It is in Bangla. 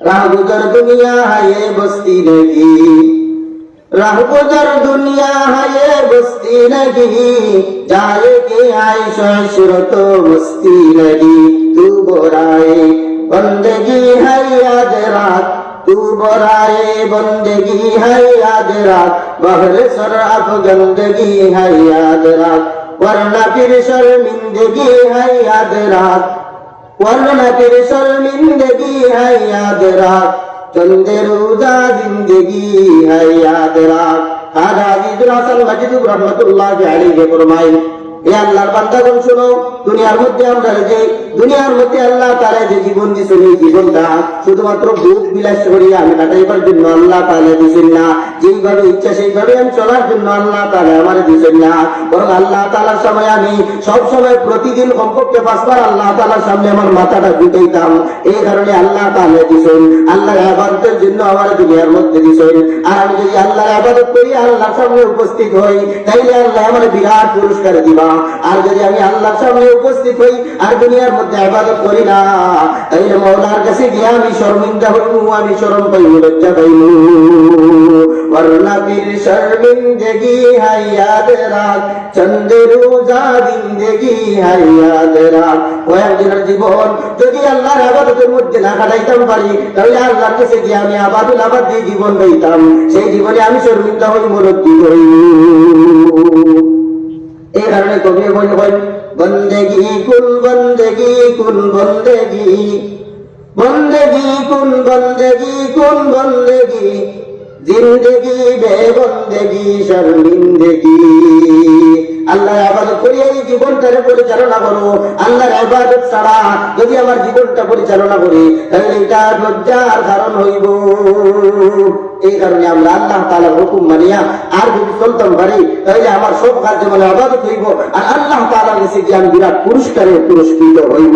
राह गुजर दुनिया है ये बस्ती नहीं राह गुजर दुनिया है ये बस्ती नहीं जाएगी आयश अशरत मस्ती नहीं तू बोराए बंदगी है याद रात तू बोराए बंदगी है याद रात बहर सर अब गंदगी है याद रात वरना फिर शर्मिंदगी है याद रात वरना फिर शर्मिंदगी है याद रात चंदे रोजा जिंदगी है याद रात हाजा अजीजुल हसन मजिद रहमतुल्लाह अलैहि फरमाएं এ আল্লাহর বান্দাগণ শোনো দুনিয়ার মধ্যে আমরা যে দুনিয়ার মধ্যে আল্লাহ তারা যে জীবন দিয়েছেন, এই জীবনটা শুধুমাত্র ভোগ বিলাস করিয়া আমি কাটাইবার জন্য আল্লাহ তালা দিয়েছেন না। যেইভাবে ইচ্ছা সেইভাবে আমি চলার জন্য আল্লাহ তালা আমার দিয়েছেন না। বরং আল্লাহ তালার সময় আমি সব সময় প্রতিদিন কমপক্ষে পাঁচবার আল্লাহ তালার সামনে আমার মাথাটা গুটাইতাম। এই কারণে আল্লাহ তালা দিয়েছেন, আল্লাহর আবাদতের জন্য আমার দুনিয়ার মধ্যে দিয়েছেন। আর আমি যদি আল্লাহর আবাদত করি, আল্লাহর সামনে উপস্থিত হই, তাইলে আল্লাহ আমার বিরাট পুরস্কার দিবা। আর যদি আমি আল্লাহর সামনে উপস্থিত হই আর দুনিয়ার মধ্যে আবাদত করি না, তাইলে মৌলার কাছে গিয়ে আমি শর্মিন্দা হইব আমি শরম পাইব লজ্জা পাইব হাইয়াদ হাইয়াদ কয়েকজনের জীবন যদি আল্লাহর আবাদতের মধ্যে না কাটাইতাম পারি, তাহলে আল্লাহর কাছে গিয়ে আমি আবাদুল আবাদ দিয়ে জীবন পাইতাম। সেই জীবনে আমি শর্মিন্দা হইব লজ্জিত হই এই কারণে কবি বলে বল বন্দেগি কুল বন্দেগি কুল, বন্দেগি। বন্দেগি কুল বন্দেগি কুল, বন্দেগি। জিন্দেগি বে বন্দেগি শর্মিন্দগি এই পরিচালনা করো আল্লাহর আবাদত ছাড়া যদি আমার জীবনটা পরিচালনা করি, তাহলে এটা লজ্জার কারণ হইব। এই কারণে আমরা আল্লাহ তালার হুকুম মানিয়া আর যদি চলতাম পারি, তাহলে আমার সব কার্য মানে অবাধ হইব। আর আল্লাহ তালার কাছে যে আমি বিরাট পুরস্কারে পুরস্কৃত হইব।